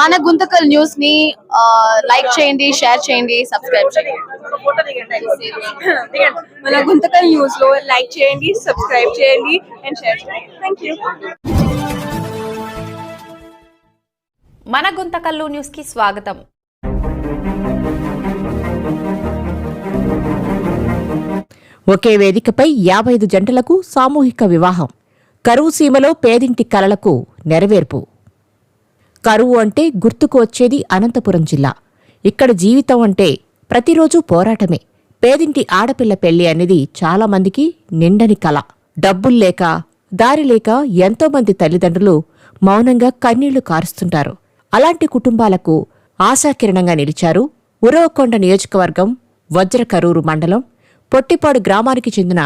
మన గుంతకల్ న్యూస్ని లైక్ చేయండి షేర్ చేయండి సబ్స్క్రైబ్ చేయండి. మన గుంతకల్ న్యూస్లో లైక్ చేయండి సబ్స్క్రైబ్ చేయండి అండ్ షేర్ చేయండి. థ్యాంక్ యూ మన గుంతకల్లు న్యూస్కి స్వాగతం. ఒకే వేదికపై యాభై ఐదు జంటలకు సామూహిక వివాహం. కరువు సీమలో పేదింటి కలలకు నెరవేర్పు. కరువు అంటే గుర్తుకు వచ్చేది అనంతపురం జిల్లా. ఇక్కడ జీవితం అంటే ప్రతిరోజు పోరాటమే. పేదింటి ఆడపిల్ల పెళ్ళి అనేది చాలామందికి నిండని కల. డబ్బుల్లేక దారి లేక ఎంతోమంది తల్లిదండ్రులు మౌనంగా కన్నీళ్ళు కారుస్తుంటారు. అలాంటి కుటుంబాలకు ఆశాకిరణంగా నిలిచారు ఉరవకొండ నియోజకవర్గం వజ్రకరూరు మండలం పొట్టిపాడు గ్రామానికి చెందిన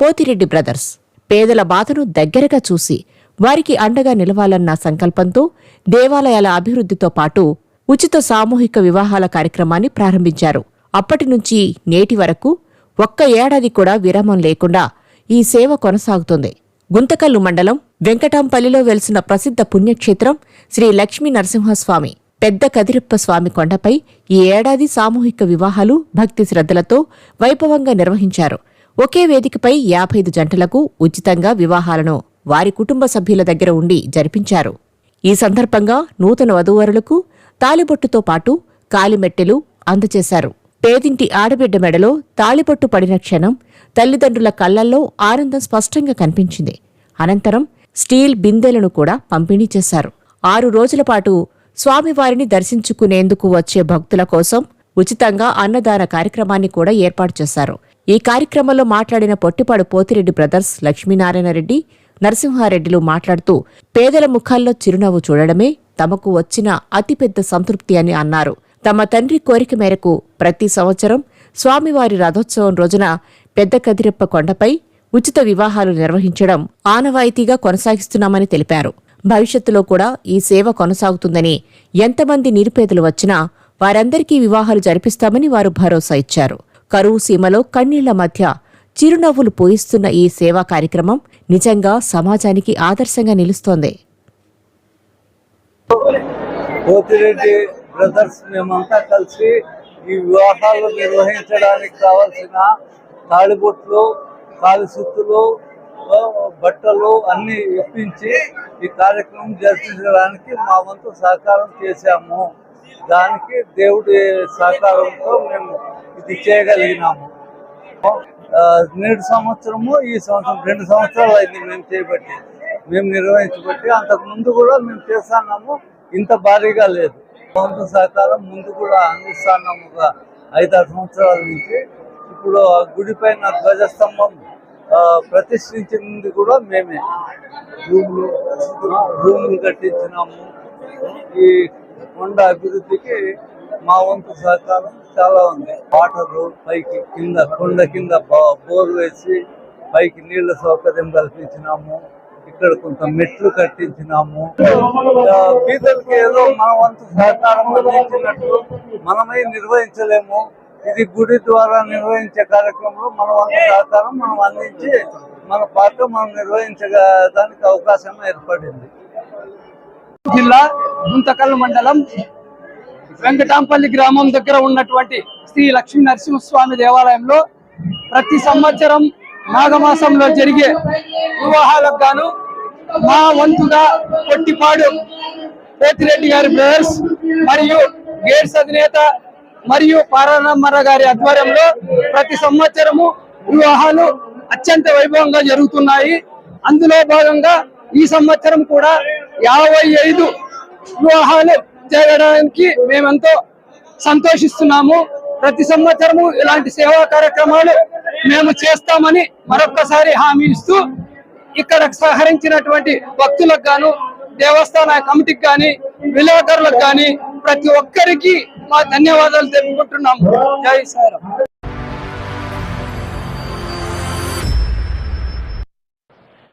పోతిరెడ్డి బ్రదర్స్. పేదల బాధను దగ్గరగా చూసి వారికి అండగా నిలవాలన్న సంకల్పంతో దేవాలయాల అభివృద్ధితో పాటు ఉచిత సామూహిక వివాహాల కార్యక్రమాన్ని ప్రారంభించారు. అప్పటి నుంచి నేటి వరకు ఒక్క ఏడాది కూడా విరామం లేకుండా ఈ సేవ కొనసాగుతుంది. గుంతకల్లు మండలం వెంకటాంపల్లిలో వెలిసిన ప్రసిద్ధ పుణ్యక్షేత్రం శ్రీ లక్ష్మీ నరసింహస్వామి పెద్ద కదిరిప్ప స్వామి కొండపై ఈ ఏడాది సామూహిక వివాహాలు భక్తి శ్రద్ధలతో వైభవంగా నిర్వహించారు. ఒకే వేదికపై యాభై ఐదు జంటలకు ఉచితంగా వివాహాలను వారి కుటుంబ సభ్యుల దగ్గర ఉండి జరిపించారు. ఈ సందర్భంగా నూతన వధూవరులకు తాలిబొట్టుతో పాటు కాలిమెట్టెలు అందజేశారు. పేదింటి ఆడబిడ్డ మెడలో తాళిబొట్టు పడిన క్షణం తల్లిదండ్రుల కళ్ళల్లో ఆనందం స్పష్టంగా కనిపించింది. అనంతరం స్టీల్ బిందెలను కూడా పంపిణీ చేశారు. ఆరు రోజుల పాటు స్వామివారిని దర్శించుకునేందుకు వచ్చే భక్తుల కోసం ఉచితంగా అన్నదాన కార్యక్రమాన్ని కూడా ఏర్పాటు చేశారు. ఈ కార్యక్రమంలో మాట్లాడిన పొట్టిపాడు పోతిరెడ్డి బ్రదర్స్ లక్ష్మీనారాయణరెడ్డి నరసింహారెడ్డిలు మాట్లాడుతూ పేదల ముఖాల్లో చిరునవ్వు చూడడమే తమకు వచ్చిన అతిపెద్ద సంతృప్తి అని అన్నారు. తమ తండ్రి కోరిక మేరకు ప్రతి సంవత్సరం స్వామివారి రథోత్సవం రోజున పెద్ద కదిరెప్ప కొండపై ఉచిత వివాహాలు నిర్వహించడం ఆనవాయితీగా కొనసాగిస్తున్నామని తెలిపారు. భవిష్యత్తులో కూడా ఈ సేవ కొనసాగుతుందని ఎంతమంది నిరుపేదలు వచ్చినా వారందరికీ వివాహాలు జరిపిస్తామని వారు భరోసా ఇచ్చారు. కరువు సీమలో కన్నీళ్ళ మధ్య చిరునవ్వులు పోయిస్తున్న ఈ సేవా కార్యక్రమం నిజంగా సమాజానికి ఆదర్శంగా నిలుస్తోంది. పోతిరెడ్డి బ్రదర్స్ మేమంతా కలిసి ఈ వివాహాలు నిర్వహించడానికి కావలసిన తాళిబొట్లు కాలుసుత్తులు బట్టలు అన్ని ఇప్పించి ఈ కార్యక్రమం జరిపించడానికి మా వంతు సహకారం చేశాము. దానికి దేవుడి సహకారంతో మేము ఇది చేయగలిగినాము. నేడు సంవత్సరము ఈ సంవత్సరం రెండు సంవత్సరాలు అయింది మేము చేయబట్టి మేము నిర్వహించబట్టి. అంతకు ముందు కూడా మేము చేస్తున్నాము ఇంత భారీగా లేదు. వంతు సహకారం ముందు కూడా అందిస్తున్నాము ఒక ఐదారు సంవత్సరాల నుంచి. ఇప్పుడు ఆ గుడి పైన ధ్వజస్తంభం ఆ, ప్రతిష్ఠించింది కూడా మేమే రూములు రూములు కట్టించినాము. ఈ కొండ అభివృద్ధికి మా వంతు సహకారం చాలా ఉంది. వాటర్ పైకి కింద కొండ కింద బోర్ వేసి పైకి నీళ్ళ సౌకర్యం కల్పించినాము. ఇక్కడ కొంత మెట్లు కట్టించినాము. ఆ, బీదలకి ఏదో మన వంతు సహకారం అందించినట్టు మనమే నిర్వహించలేము. ఇది గుడి ద్వారా నిర్వహించే కార్యక్రమంలో మన వంతు సహకారం మనం అందించి మన పాత్ర మనం నిర్వహించడానికి అవకాశం ఏర్పడింది. జిల్లా గుంతకల్ మండలం వెంకటాంపల్లి గ్రామం దగ్గర ఉన్నటువంటి శ్రీ లక్ష్మీ నరసింహస్వామి దేవాలయంలో ప్రతి సంవత్సరం మాఘమాసంలో జరిగే వివాహాలకు గాను మా వంతుగా పొట్టిపాడు పోతిరెడ్డి గారి బ్రదర్స్ మరియు గేట్స్ అధినేత మరియు పారానమ్మర గారి ఆధ్వర్యంలో ప్రతి సంవత్సరము వివాహాలు అత్యంత వైభవంగా జరుగుతున్నాయి. అందులో భాగంగా ఈ సంవత్సరం కూడా యాభై ఐదు వివాహాలు చేయడానికి మేమెంతో సంతోషిస్తున్నాము. ప్రతి సంవత్సరము ఇలాంటి సేవా కార్యక్రమాలు మేము చేస్తామని మరొక్కసారి హామీ ఇస్తూ ఇక్కడ సహకరించినటువంటి భక్తులకు గాను దేవస్థాన కమిటీకి కానీ విలేకరులకు కానీ ప్రతి ఒక్కరికి మా ధన్యవాదాలు తెలుపుకుంటున్నాము. జై సారం